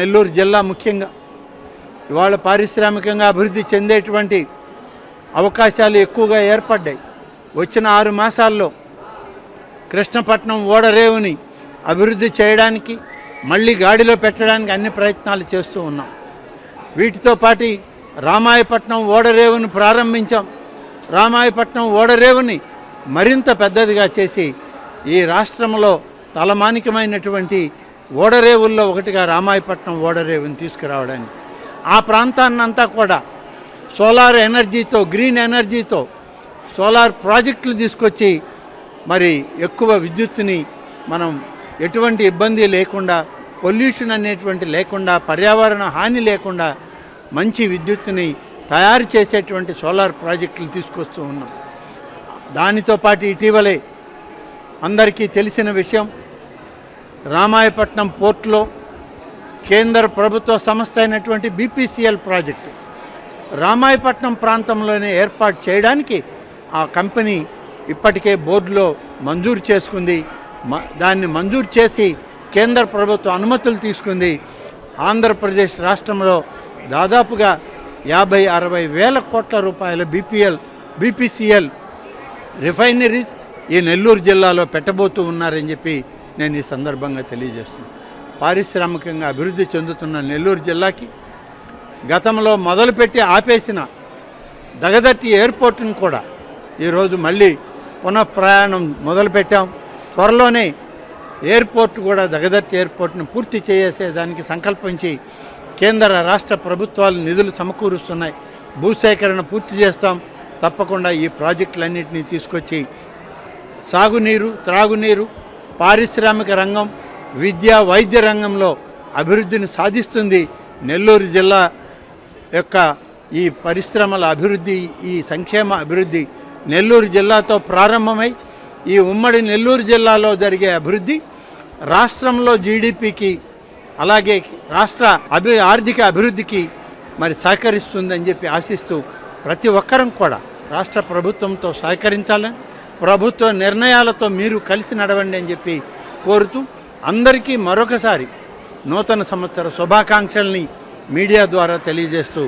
నెల్లూరు జిల్లా ముఖ్యంగా. ఇవాళ పారిశ్రామికంగా అభివృద్ధి చెందేటువంటి అవకాశాలు ఎక్కువగా ఏర్పడ్డాయి. వచ్చిన ఆరు మాసాల్లో కృష్ణపట్నం ఓడరేవుని అభివృద్ధి చేయడానికి మళ్ళీ గాడిలో పెట్టడానికి అన్ని ప్రయత్నాలు చేస్తూ ఉన్నాం. వీటితో పాటు రామాయపట్నం ఓడరేవును ప్రారంభించాం. రామాయపట్నం ఓడరేవుని మరింత పెద్దదిగా చేసి ఈ రాష్ట్రంలో తలమానికమైనటువంటి ఓడరేవుల్లో ఒకటిగా రామాయపట్నం ఓడరేవుని తీసుకురావడానికి. ఆ ప్రాంతాన్నంతా కూడా సోలార్ ఎనర్జీతో గ్రీన్ ఎనర్జీతో సోలార్ ప్రాజెక్టులు తీసుకొచ్చి మరి ఎక్కువ విద్యుత్తుని మనం ఎటువంటి ఇబ్బంది లేకుండా పొల్యూషన్ అనేటువంటి లేకుండా పర్యావరణ హాని లేకుండా మంచి విద్యుత్తుని తయారు చేసేటువంటి సోలార్ ప్రాజెక్టులు తీసుకొస్తూ ఉన్నాం. దానితో పాటు ఇటీవలే అందరికీ తెలిసిన విషయం రామాయపట్నం పోర్టులో కేంద్ర ప్రభుత్వ సంస్థ అయినటువంటి బీపీసీఎల్ ప్రాజెక్టు రామాయపట్నం ప్రాంతంలోనే ఏర్పాటు చేయడానికి ఆ కంపెనీ ఇప్పటికే బోర్డులో మంజూరు చేసుకుంది. మ- దాన్ని మంజూరు చేసి కేంద్ర ప్రభుత్వం అనుమతులు తీసుకుంది. ఆంధ్రప్రదేశ్ రాష్ట్రంలో దాదాపుగా యాభై అరవై వేల కోట్ల రూపాయల బీపీఎల్ బీపీసీఎల్ రిఫైనరీస్ ఈ నెల్లూరు జిల్లాలో పెట్టబోతూ ఉన్నారని చెప్పి నేను ఈ సందర్భంగా తెలియజేస్తున్నాను పారిశ్రామికంగా అభివృద్ధి చెందుతున్న నెల్లూరు జిల్లాకి గతంలో మొదలుపెట్టి ఆపేసిన దగదట్టి ఎయిర్పోర్ట్ను కూడా ఈరోజు మళ్ళీ పునః ప్రయాణం మొదలుపెట్టాం. త్వరలోనే ఎయిర్పోర్ట్ కూడా దగదట్టి ఎయిర్పోర్ట్ను పూర్తి చేసేదానికి సంకల్పించి కేంద్ర రాష్ట్ర ప్రభుత్వాలు నిధులు సమకూరుస్తున్నాయి. భూసేకరణ పూర్తి చేస్తాం. తప్పకుండా ఈ ప్రాజెక్టులన్నింటినీ తీసుకొచ్చి సాగునీరు త్రాగునీరు పారిశ్రామిక రంగం విద్య వైద్య రంగంలో అభివృద్ధిని సాధిస్తుంది నెల్లూరు జిల్లా యొక్క ఈ పరిశ్రమల అభివృద్ధి ఈ సంక్షేమ అభివృద్ధి నెల్లూరు జిల్లాతో ప్రారంభమై ఈ ఉమ్మడి నెల్లూరు జిల్లాలో జరిగే అభివృద్ధి రాష్ట్రంలో జీడిపికి అలాగే రాష్ట్ర అభి ఆర్థిక అభివృద్ధికి మరి సహకరిస్తుందని చెప్పి ఆశిస్తూ ప్రతి ఒక్కరం కూడా రాష్ట్ర ప్రభుత్వంతో సహకరించాలని ప్రభుత్వ నిర్ణయాలతో మీరు కలిసి నడవండి అని చెప్పి కోరుతూ అందరికీ మరొకసారి నూతన సంవత్సర శుభాకాంక్షల్ని మీడియా ద్వారా తెలియజేస్తూ